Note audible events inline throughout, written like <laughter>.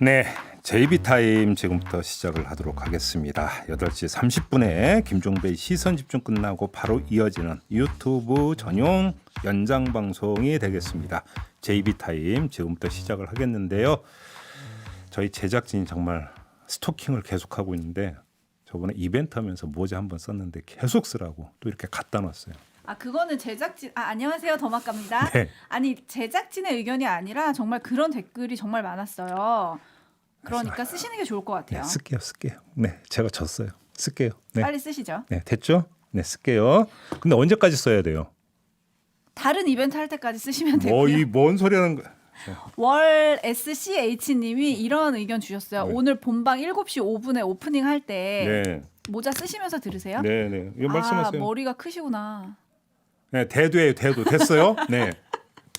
네, JB 타임 지금부터 시작을 하도록 하겠습니다. 8시 30분에 김종배의 시선 집중 끝나고 바로 이어지는 유튜브 전용 연장 방송이 되겠습니다. JB 타임 지금부터 시작을 하겠는데요. 저희 제작진이 정말 스토킹을 계속하고 있는데 저번에 이벤트 하면서 모자 한 번 썼는데 계속 쓰라고 또 이렇게 갖다 놨어요. 아 그거는 제작진 아 안녕하세요 더마카입니다. 네. 아니 제작진의 의견이 아니라 정말 그런 댓글이 정말 많았어요. 그러니까 쓰시는 게 좋을 것 네, 같아요. 쓸게요, 쓸게요. 네, 제가 졌어요. 쓸게요. 네, 빨리 쓰시죠. 네, 됐죠? 네, 쓸게요. 근데 언제까지 써야 돼요? 다른 이벤트 할 때까지 쓰시면 되고요. 뭐이뭔 소리 하는 거? 월 SCH님이 이런 의견 주셨어요. 네. 오늘 본방 7시 5분에 오프닝 할 때 네, 모자 쓰시면서 들으세요? 네, 네. 이거 아 말씀하세요. 머리가 크시구나. 네, 대두예요, 대두. 됐어요? 네,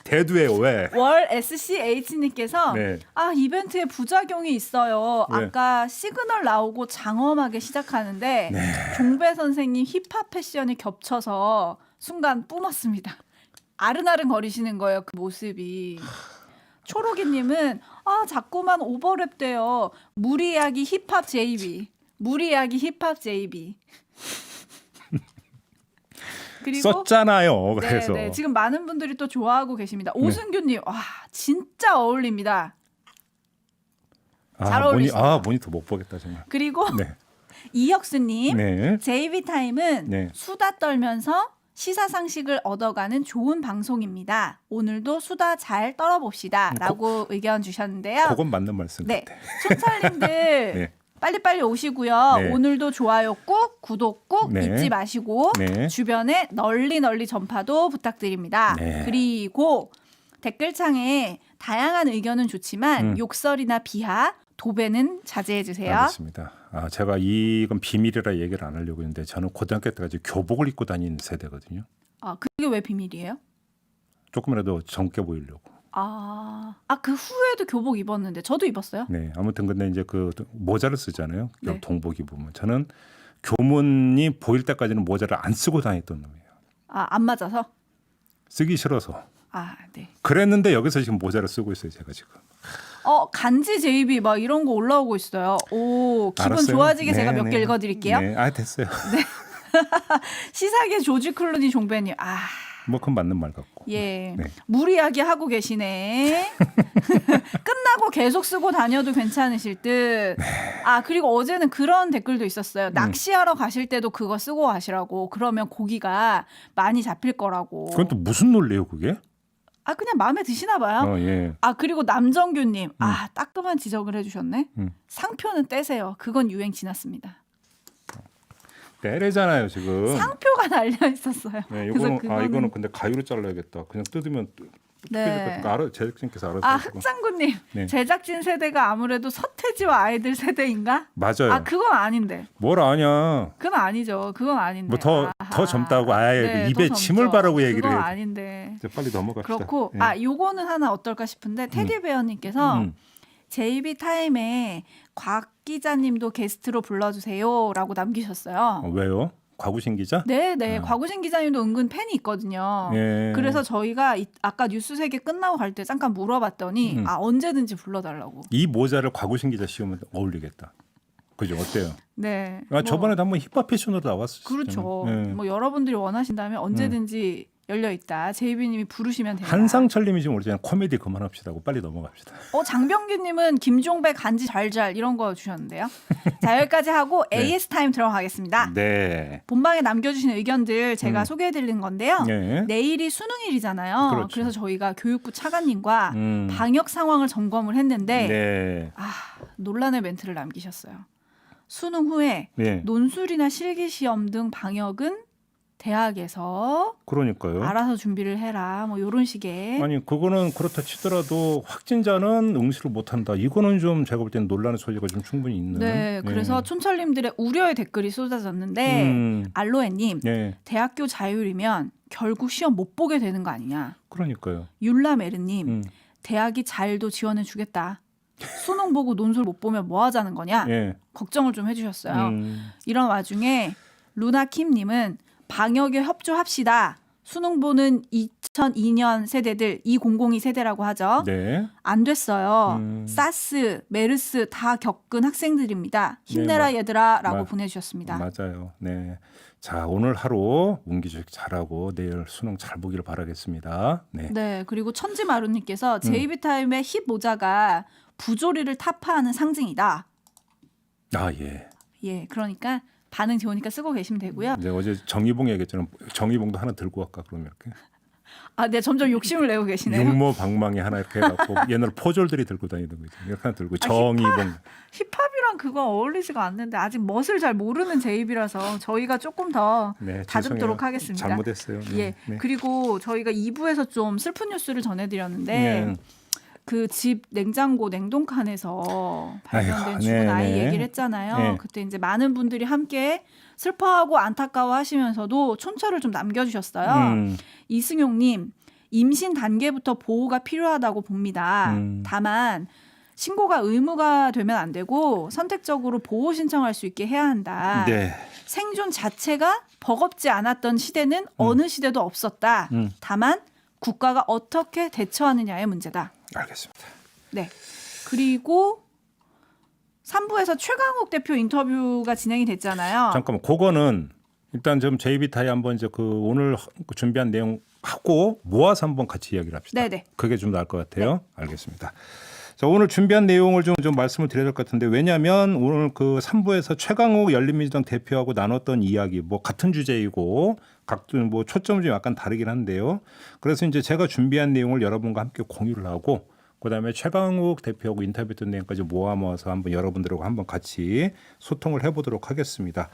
대두예요. 왜? 월 SCH님께서 네. 아 이벤트에 부작용이 있어요. 네. 아까 시그널 나오고 장엄하게 시작하는데 네. 종배 선생님 힙합 패션이 겹쳐서 순간 뿜었습니다. 아른아른 거리시는 거예요 그 모습이. 초록이님은 아 자꾸만 오버랩 돼요. 무리하기 힙합 JB. 무리하기 힙합 JB. <laughs> 그리고 썼잖아요. 그래서 네, 네. 지금 많은 분들이 또 좋아하고 계십니다. 오승규님, 와 진짜 어울립니다. 잘 아, 모니, 어울리시네요. 아 모니터 못 보겠다 정말. 그리고 네, <laughs> 이혁수님, 네, JB 타임은 네. 수다 떨면서 시사 상식을 얻어가는 좋은 방송입니다. 오늘도 수다 잘 떨어봅시다 라고 의견 주셨는데요. 그건 맞는 말씀 네, 같아. 촌철님들 <laughs> 네. 빨리빨리 오시고요. 네. 오늘도 좋아요 꾹, 구독 꾹 네. 잊지 마시고 네. 주변에 널리 널리 전파도 부탁드립니다. 네. 그리고 댓글창에 다양한 의견은 좋지만 음. 욕설이나 비하, 도배는 자제해 주세요. 알겠습니다. 아 제가 이건 비밀이라 얘기를 안 하려고 했는데 저는 고등학교 때까지 교복을 입고 다니는 세대거든요. 아, 그게 왜 비밀이에요? 조금이라도 젊게 보이려고. 아, 아 그 후에도 교복 입었는데 저도 입었어요. 네, 아무튼 근데 이제 그 모자를 쓰잖아요. 네. 동복 입으면 저는 교문이 보일 때까지는 모자를 안 쓰고 다녔던 놈이에요. 아, 안 맞아서. 쓰기 싫어서. 아, 네. 그랬는데 여기서 지금 모자를 쓰고 있어요, 제가 지금. 어, 간지 JB 막 이런 거 올라오고 있어요. 오, 기분 알았어요. 좋아지게 제가 네, 몇개 네. 읽어 드릴게요. 네, 아 됐어요. <laughs> <laughs> 시사계 조지 클루니 종배님. 아, 뭐 그건 맞는 말 같고. 예. 네. 무리하게 하고 계시네. <laughs> 끝나고 계속 쓰고 다녀도 괜찮으실 듯. 네. 아, 그리고 어제는 그런 댓글도 음. 있었어요. 낚시하러 가실 때도 그거 쓰고 가시라고. 그러면 고기가 많이 잡힐 거라고. 그건 또 무슨 논리예요, 그게? 아, 그냥 마음에 드시나 봐요. 어, 예. 아, 그리고 남정규님. 아, 따끔한 지적을 해주셨네. 음. 상표는 떼세요. 그건 유행 지났습니다. 때래잖아요, 지금. 상표가 <laughs> 날려 있었어요. 네, 그래서 이거는 아 그거는- 이거는 근데 가위로 잘라야겠다. 그냥 뜯으면 네. 네. 알아 제작진께서 알아서 아, 하시고. 흑장군님. 네. 제작진 세대가 아무래도 서태지와 아이들 세대인가? 맞아요. 아, 그건 아닌데. 뭘 아냐. 그건 아니죠. 그건 아닌데. 뭐 더 더. 젊다고 아예 네, 그 입에 더 침을 젊죠. 바르고 얘기를 그건 해요. 아닌데. 이제 빨리 넘어갑시다. 그렇고 예. 아 요거는 하나 어떨까 싶은데 테디베어님께서 음. JB 타임에 곽 기자님도 게스트로 불러주세요라고 남기셨어요. 어, 왜요? 과구신 기자? 네, 네. 어. 곽우신 기자님도 은근 팬이 있거든요. 예. 그래서 저희가 이, 아까 뉴스 세계 끝나고 갈 때 잠깐 물어봤더니 음. 아 언제든지 불러달라고. 이 모자를 과구신 기자 씌우면 어울리겠다. 그죠? 어때요? 네. 아, 뭐, 저번에도 한번 힙합 패션으로 나왔었죠. 그렇죠. 예. 뭐 여러분들이 원하신다면 언제든지 열려 있다. 제이비님이 부르시면 됩니다. 한상철님이 지금 오잖아요. 코미디 그만합시다고 빨리 넘어갑시다. 어 장병규님은 김종배 간지 잘잘 이런 거 주셨는데요. 자 여기까지 하고 <laughs> 네. AS 타임 들어가겠습니다. 네. 본방에 남겨주신 의견들 제가 음. 소개해드리는 건데요. 네. 내일이 수능일이잖아요. 그렇죠. 그래서 저희가 교육부 차관님과 음. 방역 상황을 점검을 했는데 네. 아 논란의 멘트를 남기셨어요. 수능 후에 네. 논술이나 실기 시험 등 방역은 대학에서 그러니까요. 알아서 준비를 해라. 뭐 요런 식의 아니 그거는 그렇다 치더라도 확진자는 응시를 못한다. 이거는 좀 제가 볼 때는 논란의 소지가 좀 충분히 있는. 네, 그래서 촌철님들의 우려의 댓글이 쏟아졌는데 음, 알로에님 네, 대학교 자율이면 결국 시험 못 보게 되는 거 아니냐? 그러니까요. 율라메르님 음, 대학이 잘도 지원해 주겠다. 수능 보고 논술 못 보면 뭐 하자는 거냐? 예. 걱정을 좀 해주셨어요. 음, 이런 와중에 루나킴님은 방역에 협조합시다. 수능 보는 2002년 세대들 2002 세대라고 하죠. 네. 안 됐어요. 음. 사스, 메르스 다 겪은 학생들입니다. 힘내라 네, 맞- 얘들아라고 맞- 보내주셨습니다. 맞아요. 네. 자, 오늘 하루 운기조식 잘하고 내일 수능 잘 보기를 바라겠습니다. 네. 네, 그리고 음. 천지마루님께서 제이비타임의 힙 모자가 부조리를 타파하는 상징이다. 아, 예. 예, 그러니까 반응 좋으니까 쓰고 계시면 되고요. 이제 어제 정의봉 얘기했잖아요. 정의봉도 하나 들고 갈까 그러면 이렇게. 아, 네, 점점 욕심을 내고 계시네요. 육모 방망이 하나 이렇게 해갖고 <laughs> 옛날 포졸들이 들고 다니던 거 있잖아요. 이렇게 하나 들고 아, 정의봉. 힙합 이랑 그거 어울리지가 않는데 아직 멋을 잘 모르는 제이비라서 저희가 조금 더 네, 다듬도록 죄송해요. 하겠습니다. 잘못했어요. 네, 예. 네. 그리고 저희가 2부에서 좀 슬픈 뉴스를 전해드렸는데 네. 그 집 냉장고 냉동칸에서 발견된 아이고, 죽은 네, 아이 네. 얘기를 했잖아요. 네. 그때 이제 많은 분들이 함께 슬퍼하고 안타까워하시면서도 촌철을 좀 남겨주셨어요. 음, 이승용님 임신 단계부터 보호가 필요하다고 봅니다. 음. 다만 신고가 의무가 되면 안 되고 선택적으로 보호 신청할 수 있게 해야 한다. 네. 생존 자체가 버겁지 않았던 시대는 어느 시대도 없었다. 음. 다만 국가가 어떻게 대처하느냐의 문제다. 알겠습니다. 네. 그리고 3부에서 최강욱 대표 인터뷰가 진행이 됐잖아요. 잠깐만, 그거는 일단 좀 JB타이 한번 이제 그 오늘 그 준비한 내용 하고 모아서 한번 같이 이야기를 합시다. 네네. 그게 좀 나을 것 같아요. 알겠습니다. 자, 오늘 준비한 내용을 좀, 좀 말씀을 드려야 될 것 같은데 왜냐하면 오늘 그 3부에서 최강욱 열린민주당 대표하고 나눴던 이야기 뭐 같은 주제이고 각종 뭐 초점이 좀 약간 다르긴 한데요. 그래서 이제 제가 준비한 내용을 여러분과 함께 공유를 하고 그다음에 최강욱 대표하고 인터뷰했던 내용까지 모아 모아서 한번 여러분들하고 한번 같이 소통을 해보도록 하겠습니다.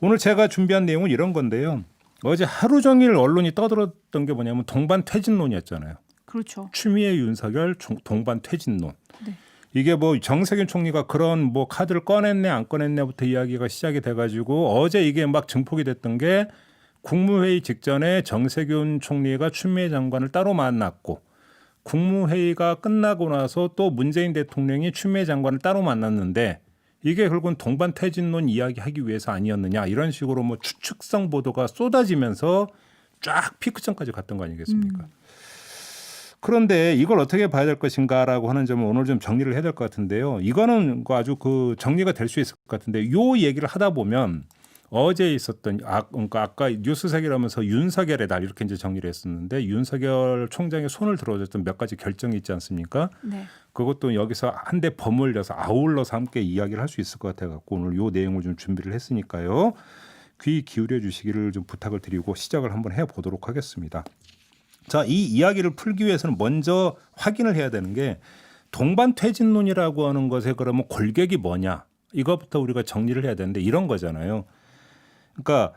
오늘 제가 준비한 내용은 이런 건데요. 어제 하루 종일 언론이 떠들었던 게 뭐냐면 동반 퇴진론이었잖아요. 그렇죠. 추미애 윤석열 종- 동반 퇴진론. 네. 이게 뭐 정세균 총리가 그런 뭐 카드를 꺼냈네 안 꺼냈네부터 이야기가 시작이 돼가지고 어제 이게 막 증폭이 됐던 게 국무회의 직전에 정세균 총리가 추미애 장관을 따로 만났고 국무회의가 끝나고 나서 또 문재인 대통령이 추미애 장관을 따로 만났는데 이게 결국은 동반 퇴진론 이야기하기 위해서 아니었느냐 이런 식으로 뭐 추측성 보도가 쏟아지면서 쫙 피크점까지 갔던 거 아니겠습니까? 그런데 이걸 어떻게 봐야 될 것인가라고 하는 점을 오늘 좀 정리를 해야 될 것 같은데요. 이거는 그 아주 그 정리가 될 수 있을 것 같은데 요 얘기를 하다 보면 어제 있었던 아 그러니까 아까 뉴스 세계라면서 윤석열의 날 이렇게 이제 정리를 했었는데 윤석열 총장의 손을 들어줬던 몇 가지 결정이 있지 않습니까? 네. 그것도 여기서 한 대 버물려서 아울러서 함께 이야기를 할 수 있을 것 같아 갖고 오늘 요 내용을 좀 준비를 했으니까요. 귀 기울여 주시기를 좀 부탁을 드리고 시작을 한번 해 보도록 하겠습니다. 자, 이 이야기를 풀기 위해서는 먼저 확인을 해야 되는 게 동반 퇴진론이라고 하는 것에 그러면 골격이 뭐냐? 이것부터 우리가 정리를 해야 되는데 이런 거잖아요. 그러니까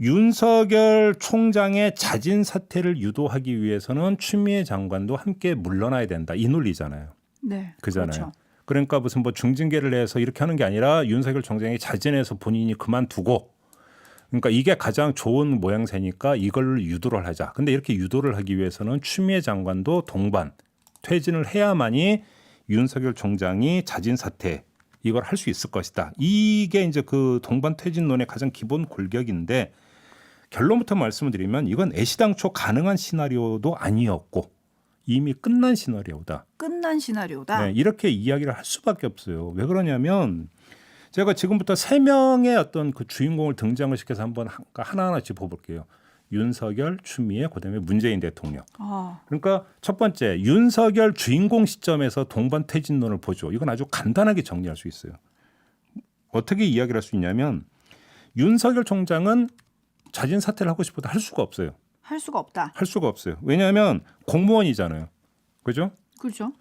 윤석열 총장의 자진 사퇴를 유도하기 위해서는 추미애 장관도 함께 물러나야 된다. 이 논리잖아요. 네. 그잖아요. 그렇죠. 그러니까 무슨 뭐 중징계를 해서 이렇게 하는 게 아니라 윤석열 총장이 자진해서 본인이 그만두고 그러니까 이게 가장 좋은 모양새니까 이걸 유도를 하자. 근데 이렇게 유도를 하기 위해서는 추미애 장관도 동반 퇴진을 해야만이 윤석열 총장이 자진 사퇴 이걸 할 수 있을 것이다. 이게 이제 그 동반 퇴진론의 가장 기본 골격인데 결론부터 말씀을 드리면 이건 애시당초 가능한 시나리오도 아니었고 이미 끝난 시나리오다. 끝난 시나리오다. 네, 이렇게 이야기를 할 수밖에 없어요. 왜 그러냐면 제가 지금부터 세 명의 어떤 그 주인공을 등장을 시켜서 한번 한- 하나하나 짚어볼게요. 윤석열, 추미애, 그다음에 문재인 대통령. 아, 그러니까 첫 번째 윤석열 주인공 시점에서 동반 퇴진론을 보죠. 이건 아주 간단하게 정리할 수 있어요. 어떻게 이야기를 할 수 있냐면 윤석열 총장은 자진 사퇴를 하고 싶어도 할 수가 없어요. 할 수가 없다. 할 수가 없어요. 왜냐하면 공무원이잖아요. 그죠? 그렇죠.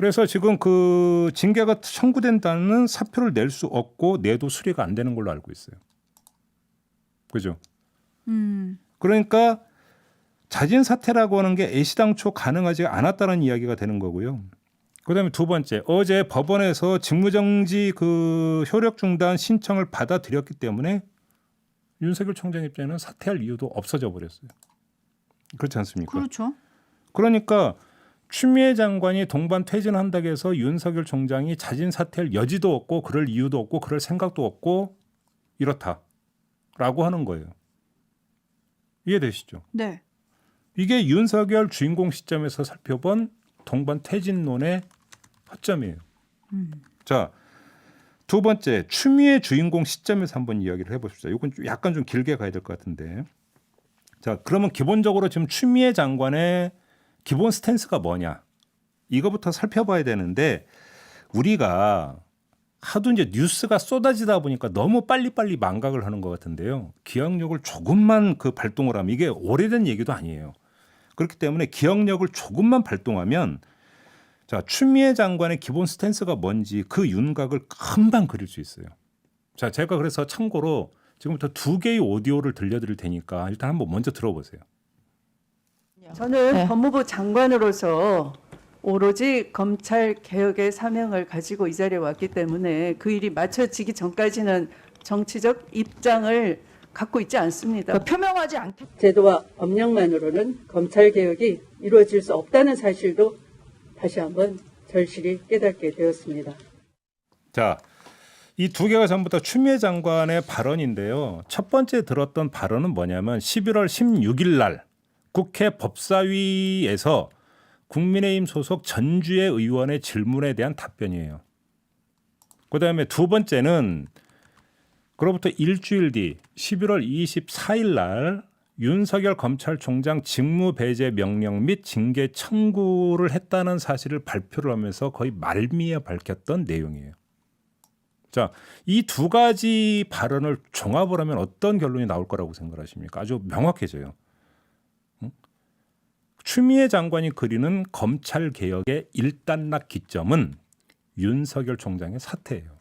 그래서 지금 그 징계가 청구된다는 사표를 낼 수 없고 내도 수리가 안 되는 걸로 알고 있어요. 그죠? 음. 그러니까 자진 사퇴라고 하는 게 애시당초 가능하지 않았다는 이야기가 되는 거고요. 그다음에 두 번째 어제 법원에서 직무정지 그 효력 중단 신청을 받아들였기 때문에 윤석열 총장 입장에는 사퇴할 이유도 없어져 버렸어요. 그렇지 않습니까? 그렇죠. 그러니까 추미애 장관이 동반 퇴진한다고 해서 윤석열 총장이 자진 사퇴할 여지도 없고 그럴 이유도 없고 그럴 생각도 없고 이렇다라고 라고 하는 거예요. 이해되시죠? 네. 이게 윤석열 주인공 시점에서 살펴본 동반 퇴진론의 허점이에요. 음. 자, 두 번째 추미애 주인공 시점에서 한번 이야기를 해봅시다. 이건 좀 약간 좀 길게 가야 될 것 같은데. 자, 그러면 기본적으로 지금 추미애 장관의 기본 스탠스가 뭐냐? 이거부터 살펴봐야 되는데 우리가 하도 이제 뉴스가 쏟아지다 보니까 너무 빨리빨리 망각을 하는 것 같은데요. 기억력을 조금만 그 발동을 하면 이게 오래된 얘기도 아니에요. 그렇기 때문에 기억력을 조금만 발동하면 자 추미애 장관의 기본 스탠스가 뭔지 그 윤곽을 금방 그릴 수 있어요. 자 제가 그래서 참고로 지금부터 두 개의 오디오를 들려드릴 테니까 일단 한번 먼저 들어보세요. 저는 네. 법무부 장관으로서 오로지 검찰 개혁의 사명을 가지고 이 자리에 왔기 때문에 그 일이 마쳐지기 전까지는 정치적 입장을 갖고 있지 않습니다. 표명하지 않겠 제도와 법령만으로는 검찰 개혁이 이루어질 수 없다는 사실도 다시 한번 절실히 깨닫게 되었습니다. 자, 이 두 개가 전부 다 추미애 장관의 발언인데요. 첫 번째 들었던 발언은 뭐냐면 11월 16일 날 국회 법사위에서 국민의힘 소속 전주의 의원의 질문에 대한 답변이에요. 그다음에 두 번째는 그로부터 일주일 뒤 11월 24일 날 윤석열 검찰총장 직무 배제 명령 및 징계 청구를 했다는 사실을 발표를 하면서 거의 말미에 밝혔던 내용이에요. 자, 이 두 가지 발언을 종합을 하면 어떤 결론이 나올 거라고 생각하십니까? 아주 명확해져요. 응? 추미애 장관이 그리는 검찰 개혁의 일단락 기점은 윤석열 총장의 사퇴예요.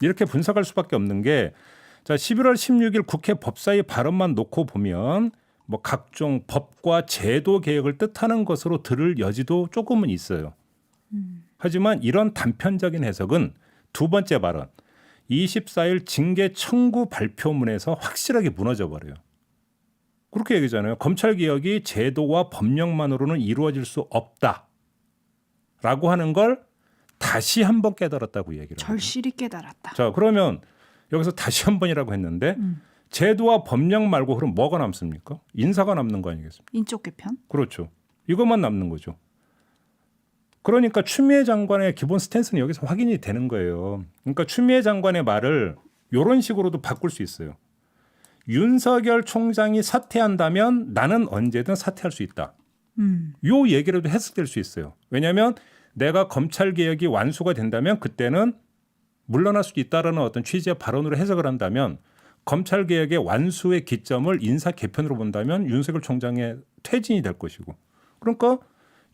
이렇게 분석할 수밖에 없는 게 자, 11월 16일 국회 법사위 발언만 놓고 보면 뭐 각종 법과 제도 개혁을 뜻하는 것으로 들을 여지도 조금은 있어요. 하지만 이런 단편적인 해석은 두 번째 발언 24일 징계 청구 발표문에서 확실하게 무너져 버려요. 그렇게 얘기잖아요. 검찰 개혁이 제도와 법령만으로는 이루어질 수 없다라고 하는 걸 다시 한 번 깨달았다고 얘기를. 절실히 깨달았다. 자, 그러면 여기서 다시 한 번이라고 했는데 제도와 법령 말고 그럼 뭐가 남습니까? 인사가 남는 거 아니겠습니까? 인적 개편? 그렇죠. 이것만 남는 거죠. 그러니까 추미애 장관의 기본 스탠스는 여기서 확인이 되는 거예요. 그러니까 추미애 장관의 말을 이런 식으로도 바꿀 수 있어요. 윤석열 총장이 사퇴한다면 나는 언제든 사퇴할 수 있다. 음. 요 얘기라도 해석될 수 있어요. 왜냐하면 내가 검찰 개혁이 완수가 된다면 그때는 물러날 수도 있다라는 어떤 취지의 발언으로 해석을 한다면 검찰 개혁의 완수의 기점을 인사 개편으로 본다면 윤석열 총장의 퇴진이 될 것이고 그러니까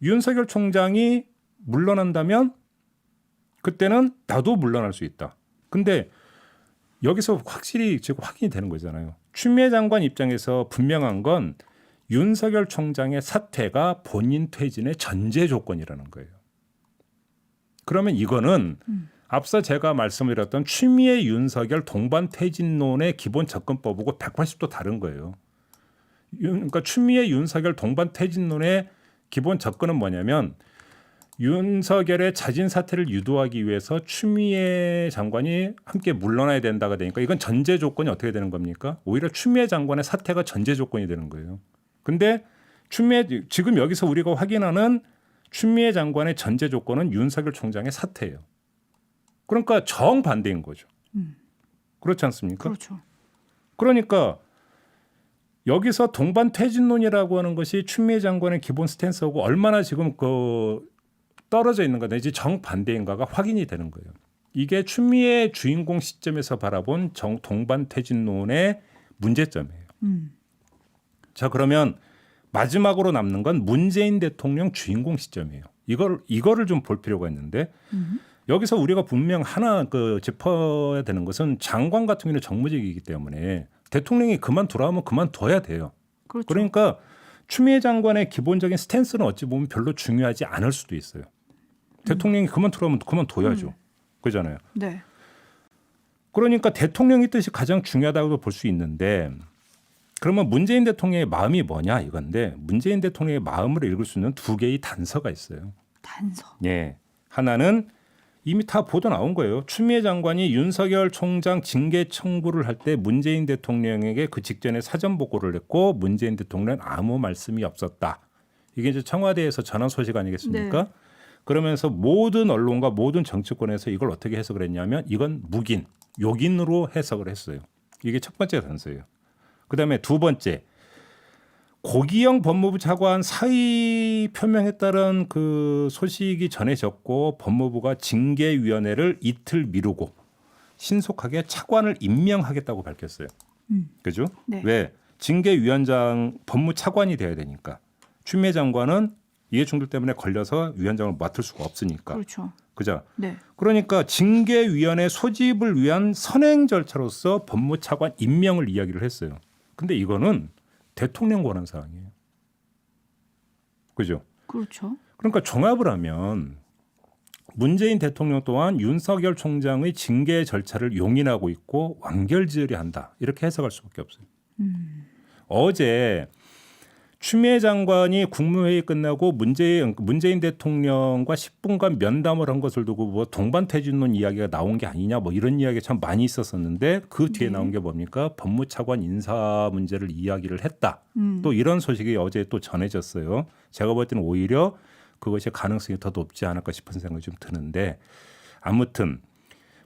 윤석열 총장이 물러난다면 그때는 나도 물러날 수 있다. 근데 여기서 확실히 지금 확인이 되는 거잖아요. 추미애 장관 입장에서 분명한 건 윤석열 총장의 사퇴가 본인 퇴진의 전제 조건이라는 거예요. 그러면 이거는 앞서 제가 말씀드렸던 추미애 윤석열 동반 퇴진론의 기본 접근법하고 180도 다른 거예요. 윤- 그러니까 추미애 윤석열 동반 퇴진론의 기본 접근은 뭐냐면 윤석열의 자진 사퇴를 유도하기 위해서 추미애 장관이 함께 물러나야 된다가 되니까 이건 전제 조건이 어떻게 되는 겁니까? 오히려 추미애 장관의 사퇴가 전제 조건이 되는 거예요. 근데 추미애 지금 여기서 우리가 확인하는 추미애 장관의 전제 조건은 윤석열 총장의 사퇴예요. 그러니까 정반대인 거죠. 그렇지 않습니까? 그렇죠. 그러니까 여기서 동반 퇴진론이라고 하는 것이 추미애 장관의 기본 스탠스하고 얼마나 지금 그 떨어져 있는가 내지 정반대인가가 확인이 되는 거예요. 이게 추미애 주인공 시점에서 바라본 정 동반 퇴진론의 문제점이에요. 음. 자 그러면 마지막으로 남는 건 문재인 대통령 주인공 시점이에요. 이걸 이거를 좀 볼 필요가 있는데 여기서 우리가 분명 하나 그 짚어야 되는 것은 장관 같은 경우는 정무직이기 때문에 대통령이 그만 돌아오면 그만 둬야 돼요. 그렇죠. 그러니까 추미애 장관의 기본적인 스탠스는 어찌 보면 별로 중요하지 않을 수도 있어요. 대통령이 그만 돌아오면 그만 둬야죠. 그잖아요. 네. 그러니까 대통령의 뜻이 가장 중요하다고 볼 수 있는데 그러면 문재인 대통령의 마음이 뭐냐 이건데 문재인 대통령의 마음을 읽을 수 있는 두 개의 단서가 있어요. 단서. 예. 하나는 이미 다 보도 나온 거예요. 추미애 장관이 윤석열 총장 징계 청구를 할 때 문재인 대통령에게 그 직전에 사전 보고를 했고 문재인 대통령은 아무 말씀이 없었다. 이게 이제 청와대에서 전한 소식 아니겠습니까? 네. 그러면서 모든 언론과 모든 정치권에서 이걸 어떻게 해석을 했냐면 이건 묵인, 욕인으로 해석을 했어요. 이게 첫 번째 단서예요. 그다음에 두 번째 고기영 법무부 차관 사의 표명에 따른 그 소식이 전해졌고 법무부가 징계위원회를 이틀 미루고 신속하게 차관을 임명하겠다고 밝혔어요. 음. 그죠? 네. 왜 징계위원장 법무차관이 돼야 되니까 추미애 장관은 이해충돌 때문에 걸려서 위원장을 맡을 수가 없으니까 그렇죠. 그죠? 네. 그러니까 징계위원회 소집을 위한 선행 절차로서 법무차관 임명을 이야기를 했어요. 근데 이거는 대통령 권한 사항이에요. 그죠? 그렇죠. 그러니까 종합을 하면 문재인 대통령 또한 윤석열 총장의 징계 절차를 용인하고 있고 완결지으려 한다. 이렇게 해석할 수밖에 없어요. 어제 추미애 장관이 국무회의 끝나고 문재인, 문재인 대통령과 10분간 면담을 한 것을 두고 뭐 동반 퇴진론 이야기가 나온 게 아니냐 뭐 이런 이야기가 참 많이 있었었는데 그 뒤에 네. 나온 게 뭡니까 법무차관 인사 문제를 이야기를 했다. 음. 또 이런 소식이 어제 또 전해졌어요. 제가 볼 때는 오히려 그것이 가능성이 더 높지 않을까 싶은 생각이 좀 드는데 아무튼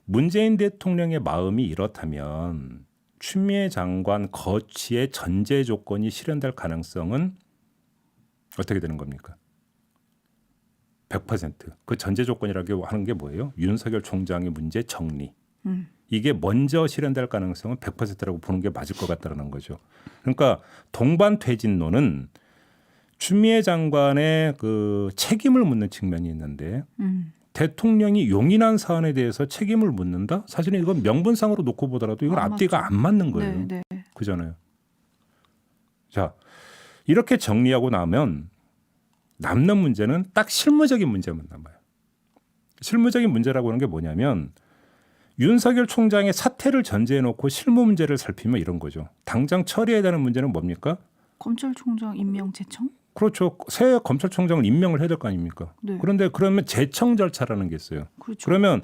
문재인 대통령의 마음이 이렇다면 추미애 장관 거취의 전제 조건이 실현될 가능성은 어떻게 되는 겁니까? 100%그 전제 조건이라고 하는 게 뭐예요? 윤석열 총장의 문제 정리. 음. 이게 먼저 실현될 가능성은 100%라고 보는 게 맞을 것 같다는 거죠. 그러니까 동반 퇴진론은 추미애 장관의 그 책임을 묻는 측면이 있는데 음. 대통령이 용인한 사안에 대해서 책임을 묻는다? 사실은 이건 명분상으로 놓고 보더라도 이건 안 앞뒤가 안 맞는 거예요. 네, 네. 그잖아요. 자, 이렇게 정리하고 나면 남는 문제는 딱 실무적인 문제만 남아요. 실무적인 문제라고 하는 게 뭐냐면 윤석열 총장의 사퇴를 전제해 놓고 실무 문제를 살피면 이런 거죠. 당장 처리해야 되는 문제는 뭡니까? 검찰총장 임명 제청? 그렇죠. 새 검찰총장을 임명을 해야 될 거 아닙니까? 네. 그런데 그러면 제청 절차라는 게 있어요. 그렇죠. 그러면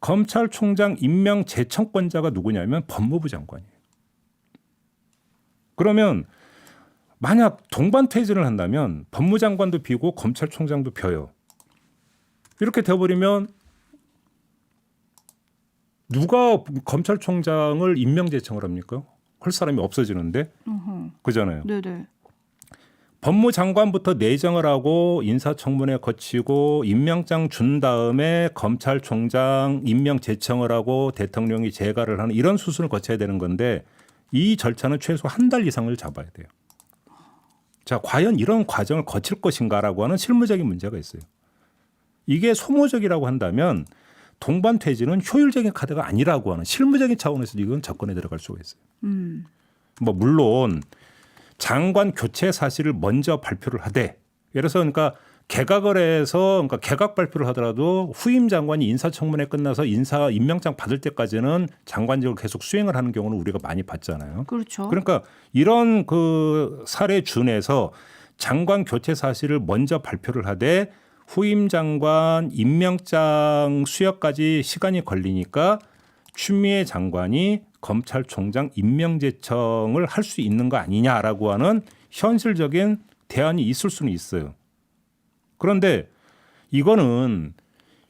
검찰총장 임명 제청권자가 누구냐면 법무부 장관이에요. 그러면 만약 동반 퇴진을 한다면 법무장관도 비고 검찰총장도 벼요. 이렇게 되어버리면 누가 검찰총장을 임명 제청을 합니까? 할 사람이 없어지는데. 그잖아요. 네, 네. 법무장관부터 내정을 하고 인사청문회 거치고 임명장 준 다음에 검찰총장 임명 제청을 하고 대통령이 재가를 하는 이런 수순을 거쳐야 되는 건데 이 절차는 최소 한 달 이상을 잡아야 돼요. 자, 과연 이런 과정을 거칠 것인가라고 하는 실무적인 문제가 있어요. 이게 소모적이라고 한다면 동반 퇴진은 효율적인 카드가 아니라고 하는 실무적인 차원에서 이건 접근에 들어갈 수가 있어요. 음. 뭐 물론 장관 교체 사실을 먼저 발표를 하되 예를 들어서 그러니까 개각을 해서 그러니까 개각 발표를 하더라도 후임 장관이 인사청문회 끝나서 인사 임명장 받을 때까지는 장관직을 계속 수행을 하는 경우는 우리가 많이 봤잖아요. 그렇죠. 그러니까 이런 그 사례 준해서 장관 교체 사실을 먼저 발표를 하되 후임 장관 임명장 수여까지 시간이 걸리니까 추미애 장관이 검찰총장 임명제청을 할 수 있는 거 아니냐라고 하는 현실적인 대안이 있을 수는 있어요. 그런데 이거는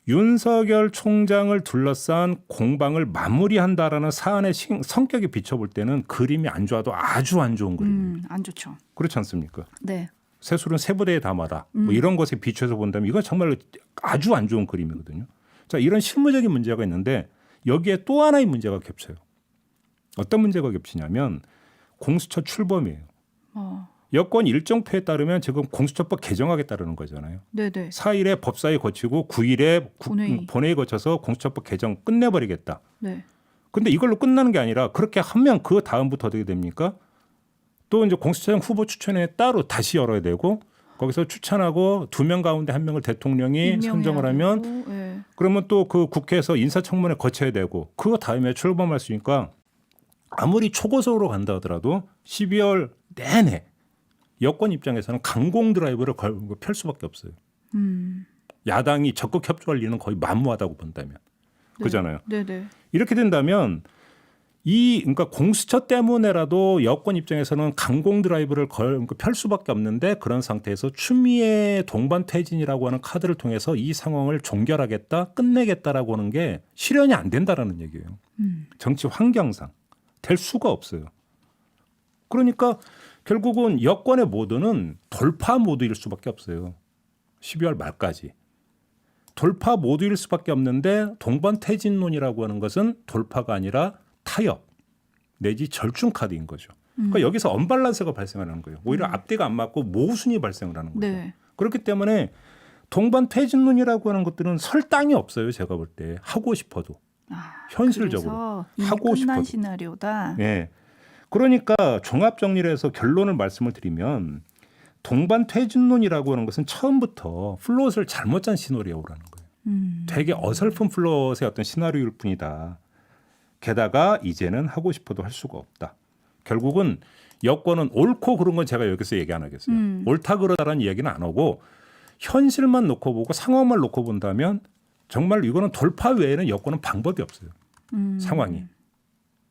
윤석열 총장을 둘러싼 공방을 마무리한다라는 사안의 신- 성격에 비춰볼 때는 그림이 안 좋아도 아주 안 좋은 그림이에요. 음, 안 좋죠. 그렇지 않습니까? 네. 세술은 세부대에 담아라. 뭐 이런 것에 비춰서 본다면 이건 정말 아주 안 좋은 그림이거든요. 자, 이런 실무적인 문제가 있는데 여기에 또 하나의 문제가 겹쳐요. 어떤 문제가 겹치냐면 공수처 출범이에요. 어. 여권 일정표에 따르면 지금 공수처법 개정하겠다는 거잖아요. 네, 네. 4일에 법사위 거치고 9일에 본회의. 본회의 거쳐서 공수처법 개정 끝내버리겠다. 네. 근데 이걸로 끝나는 게 아니라 그렇게 하면 그 다음부터 어떻게 됩니까? 또 이제 공수처장 후보 추천에 따로 다시 열어야 되고 거기서 추천하고 두 명 가운데 한 명을 대통령이 선정을 하면 되고, 예. 그러면 또 그 국회에서 인사청문회 거쳐야 되고 그 다음에 출범할 수 있으니까 아무리 초고속으로 간다 하더라도 12월 내내 여권 입장에서는 강공 드라이브를 걸- 펼 수밖에 없어요. 음. 야당이 적극 협조할 리는 거의 만무하다고 본다면 네. 그잖아요. 네네. 이렇게 된다면 이 그러니까 공수처 때문에라도 여권 입장에서는 강공 드라이브를 걸, 그러니까 펼 수밖에 없는데 그런 상태에서 추미애 동반 퇴진이라고 하는 카드를 통해서 이 상황을 종결하겠다, 끝내겠다라고 하는 게 실현이 안 된다라는 얘기예요. 음. 정치 환경상 될 수가 없어요. 그러니까 결국은 여권의 모드는 돌파 모드일 수밖에 없어요. 12월 말까지. 돌파 모드일 수밖에 없는데 동반 퇴진론이라고 하는 것은 돌파가 아니라 타협 내지 절충 카드인 거죠. 그러니까 음. 여기서 언밸런스가 발생하는 거예요. 오히려 앞뒤가 안 맞고 모순이 발생을 하는 거죠. 네. 그렇기 때문에 동반 퇴진론이라고 하는 것들은 설 땅이 없어요. 제가 볼 때 하고 싶어도 아, 현실적으로 하고 싶어도. 시나리오다. 예. 그러니까 종합 정리를 해서 결론을 말씀을 드리면 동반 퇴진론이라고 하는 것은 처음부터 플롯을 잘못 짠 시나리오라는 거예요. 음. 되게 어설픈 플롯의 어떤 시나리오일 뿐이다. 게다가 이제는 하고 싶어도 할 수가 없다. 결국은 여권은 옳고 그런 건 제가 여기서 얘기 안 하겠어요. 음. 옳다 그러다라는 이야기는 안 하고 현실만 놓고 보고 상황만 놓고 본다면 정말 이거는 돌파 외에는 여권은 방법이 없어요. 음. 상황이.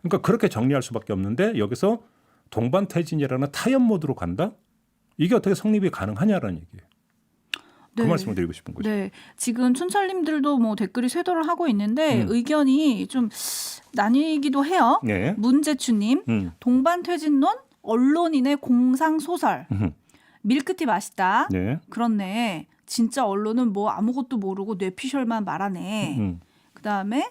그러니까 그렇게 정리할 수밖에 없는데 여기서 동반 퇴진이라는 타협 모드로 간다? 이게 어떻게 성립이 가능하냐라는 얘기예요. 그 네. 말씀을 드리고 싶은 거죠. 네, 지금 춘철님들도 뭐 댓글이 쇄도를 하고 있는데 음. 의견이 좀 나뉘기도 해요. 네. 문재추님 음. 동반 퇴진론 언론인의 공상 소설 음. 밀크티 맛있다. 네. 그렇네. 진짜 언론은 뭐 아무것도 모르고 뇌피셜만 말하네. 음. 그다음에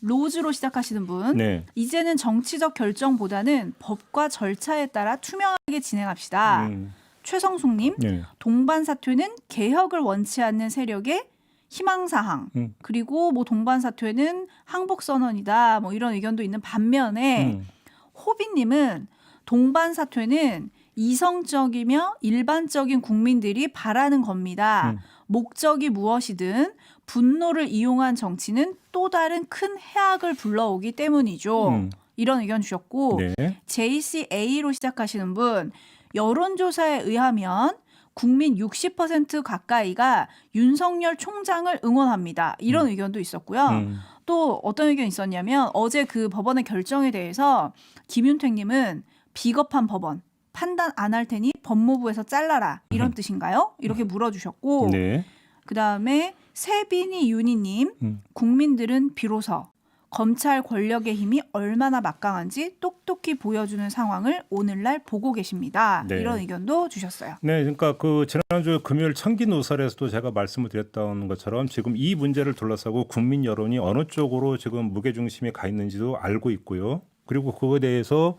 로즈로 시작하시는 분. 네. 이제는 정치적 결정보다는 법과 절차에 따라 투명하게 진행합시다. 음. 최성숙님, 네. 동반 사퇴는 개혁을 원치 않는 세력의 희망사항. 음. 그리고 뭐 동반 사퇴는 항복 선언이다. 뭐 이런 의견도 있는 반면에 음. 호비님은 동반 사퇴는 이성적이며 일반적인 국민들이 바라는 겁니다. 음. 목적이 무엇이든 분노를 이용한 정치는 또 다른 큰 해악을 불러오기 때문이죠. 음. 이런 의견 주셨고 네. JCA로 시작하시는 분 여론조사에 의하면 국민 60% 가까이가 윤석열 총장을 응원합니다. 이런 의견도 있었고요. 음. 또 어떤 의견이 있었냐면 어제 그 법원의 결정에 대해서 김윤택님은 비겁한 법원 판단 안 할 테니 법무부에서 잘라라 이런 뜻인가요? 이렇게 물어주셨고 음. 네. 그 다음에 세빈이 윤희님 음. 국민들은 비로소 검찰 권력의 힘이 얼마나 막강한지 똑똑히 보여주는 상황을 오늘날 보고 계십니다. 네. 이런 의견도 주셨어요. 네, 그러니까 그 지난주 금요일 청기 노설에서도 제가 말씀을 드렸던 것처럼 지금 이 문제를 둘러싸고 국민 여론이 어느 쪽으로 지금 무게 중심이 가 있는지도 알고 있고요. 그리고 그거에 대해서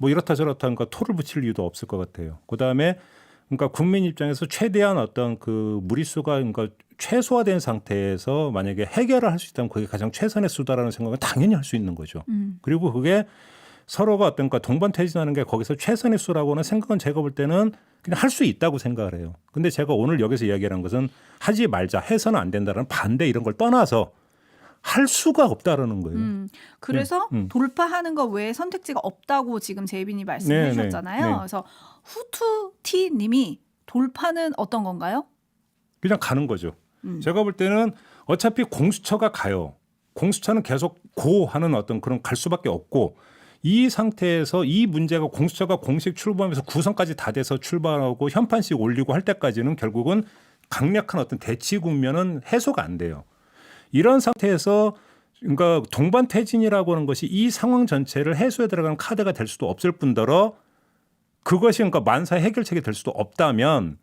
뭐 이렇다 저렇다 그러니까 토를 붙일 이유도 없을 것 같아요. 그 다음에 그러니까 국민 입장에서 최대한 어떤 그 무리수가 그러니까 최소화된 상태에서 만약에 해결을 할 수 있다면 그게 가장 최선의 수다라는 생각은 당연히 할 수 있는 거죠. 음. 그리고 그게 서로가 어떤 그 동반 퇴진하는 게 거기서 최선의 수라고는 생각은 제가 볼 때는 그냥 할 수 있다고 생각을 해요. 근데 제가 오늘 여기서 이야기하는 것은 하지 말자 해서는 안 된다는 반대 이런 걸 떠나서 할 수가 없다라는 거예요. 음, 그래서 네, 음. 돌파하는 것 외에 선택지가 없다고 지금 제이빈이 말씀해 네, 네, 주셨잖아요. 네. 그래서 후투티 님이 돌파는 어떤 건가요? 그냥 가는 거죠. 음. 제가 볼 때는 어차피 공수처가 가요. 공수처는 계속 고 하는 어떤 그런 갈 수밖에 없고 이 상태에서 이 문제가 공수처가 공식 출범해서 구성까지 다 돼서 출발하고 현판식 올리고 할 때까지는 결국은 강력한 어떤 대치 국면은 해소가 안 돼요. 이런 상태에서 그러니까 동반 퇴진이라고 하는 것이 이 상황 전체를 해소에 들어가는 카드가 될 수도 없을 뿐더러 그것이 그러니까 만사의 해결책이 될 수도 없다면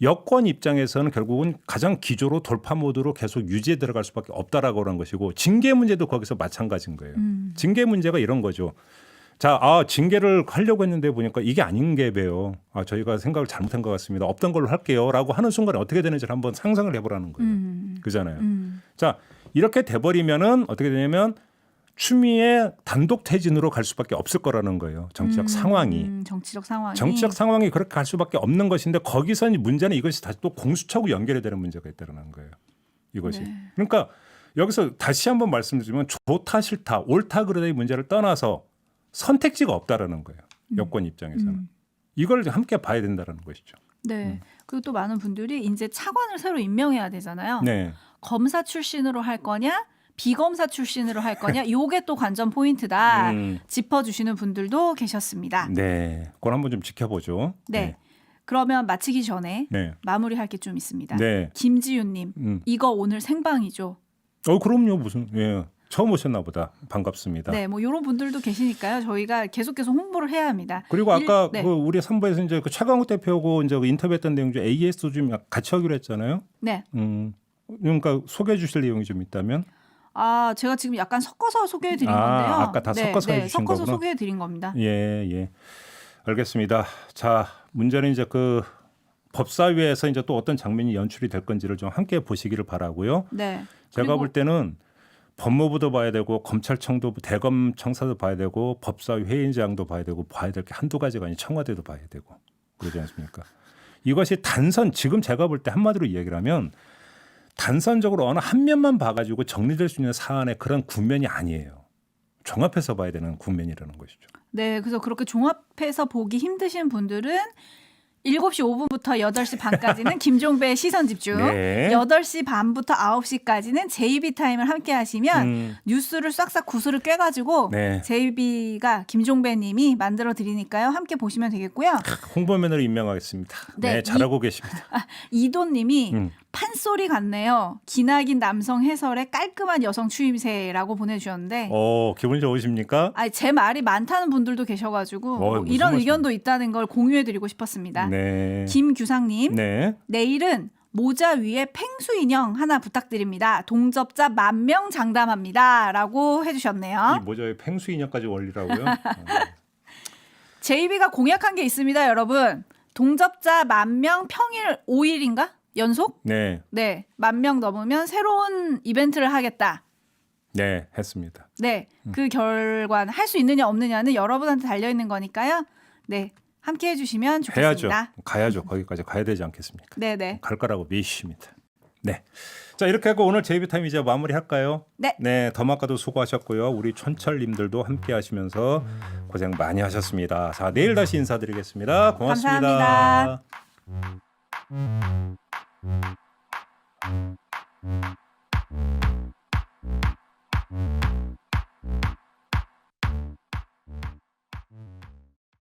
여권 입장에서는 결국은 가장 기조로 돌파 모드로 계속 유지해 들어갈 수밖에 없다라고 하는 것이고 징계 문제도 거기서 마찬가지인 거예요. 음. 징계 문제가 이런 거죠. 자, 아, 징계를 하려고 했는데 보니까 이게 아닌 게 배요. 아, 저희가 생각을 잘못한 것 같습니다. 없던 걸로 할게요 라고 하는 순간에 어떻게 되는지를 한번 상상을 해보라는 거예요. 음. 그잖아요. 음. 자, 이렇게 돼버리면은 어떻게 되냐면 추미애 단독 퇴진으로 갈 수밖에 없을 거라는 거예요. 정치적 음, 상황이. 음, 정치적 상황이 정치적 상황이 그렇게 갈 수밖에 없는 것인데 거기서 문제는 이것이 다시 또 공수처하고 연결이 되는 문제가 있다는 거예요. 이것이. 네. 그러니까 여기서 다시 한번 말씀드리면 좋다 싫다 옳다 그러다의 문제를 떠나서 선택지가 없다라는 거예요. 여권 입장에서는 음. 이걸 함께 봐야 된다는 것이죠. 네. 그리고 또 많은 분들이 이제 차관을 새로 임명해야 되잖아요. 네. 검사 출신으로 할 거냐, 비검사 출신으로 할 거냐, <laughs> 요게 또 관전 포인트다. 음, 짚어주시는 분들도 계셨습니다. 네. 그걸 한번 좀 지켜보죠. 네. 그러면 마치기 전에 네. 마무리할 게 좀 있습니다. 네. 김지윤님, 음. 이거 오늘 생방이죠. 어 그럼요. 무슨 예. 처음 오셨나 보다. 반갑습니다. 네, 뭐 이런 분들도 계시니까요. 저희가 계속 계속 홍보를 해야 합니다. 그리고 일- 아까 네. 그 우리 선부에서 이제 그 최강욱 대표하고 이제 그 인터뷰했던 내용 중 AS 좀 같이 하기로 했잖아요. 네. 음. 그러니까 소개해 주실 내용이 좀 있다면 아, 제가 지금 약간 섞어서 소개해 드린 아, 건데요. 아까 다 네, 섞어서 네, 해주신 섞어서 거구나. 소개해 드린 겁니다. 예, 예. 알겠습니다. 자, 문제는 이제 그 법사위에서 이제 또 어떤 장면이 연출이 될 건지를 좀 함께 보시기를 바라고요. 네. 제가 그리고- 볼 때는 법무부도 봐야 되고 검찰청도 대검 청사도 봐야 되고 법사위 회의장도 봐야 되고 봐야 될 게 한두 가지가 아니 청와대도 봐야 되고 그러지 않습니까? 이것이 단선 지금 제가 볼 때 한마디로 이야기를 하면 단선적으로 어느 한 면만 봐가지고 정리될 수 있는 사안의 그런 국면이 아니에요. 종합해서 봐야 되는 국면이라는 것이죠. 네, 그래서 그렇게 종합해서 보기 힘드신 분들은 7시 5분부터 8시 반까지는 <laughs> 김종배의 시선 집중. 네. 8시 반부터 9시까지는 JB 타임을 함께 하시면 음, 뉴스를 싹싹 구슬을 꿰 가지고 네. JB가 김종배 님이 만들어 드리니까요. 함께 보시면 되겠고요. 홍보면으로 임명하겠습니다. 네, 네, 잘하고 계십니다. 이도님이 음. 판소리 같네요. 기나긴 남성 해설에 깔끔한 여성 추임새라고 보내주셨는데, 어, 기분 좋으십니까? 아니 제 말이 많다는 분들도 계셔가지고 어, 뭐 무슨 이런 말씀- 의견도 있다는 걸 공유해드리고 싶었습니다. 네. 김규상님, 네. 내일은 모자 위에 팽수 인형 하나 부탁드립니다. 동접자 만 명 장담합니다라고 이 해주셨네요. 모자에 팽수 인형까지 원리라고요? 어. JB가 공약한 게 있습니다, 여러분. 동접자 만 명 평일 5일인가 연속? 네, 네, 만 명 넘으면 새로운 이벤트를 하겠다. 네, 했습니다. 네, 음. 그 결과는 할 수 있느냐 없느냐는 여러분한테 달려 있는 거니까요. 네, 함께 해주시면 해야죠. 좋겠습니다. 가야죠. 거기까지 가야 되지 않겠습니까? 네, 네, 갈 거라고 믿으십니다. 네. 자 이렇게 하고 오늘 제이비 타임 이제 마무리할까요? 네. 네, 더마카도 수고하셨고요. 우리 촌철님들도 함께 하시면서 고생 많이 하셨습니다. 자 내일 다시 인사드리겠습니다. 고맙습니다. 감사합니다. Thank you.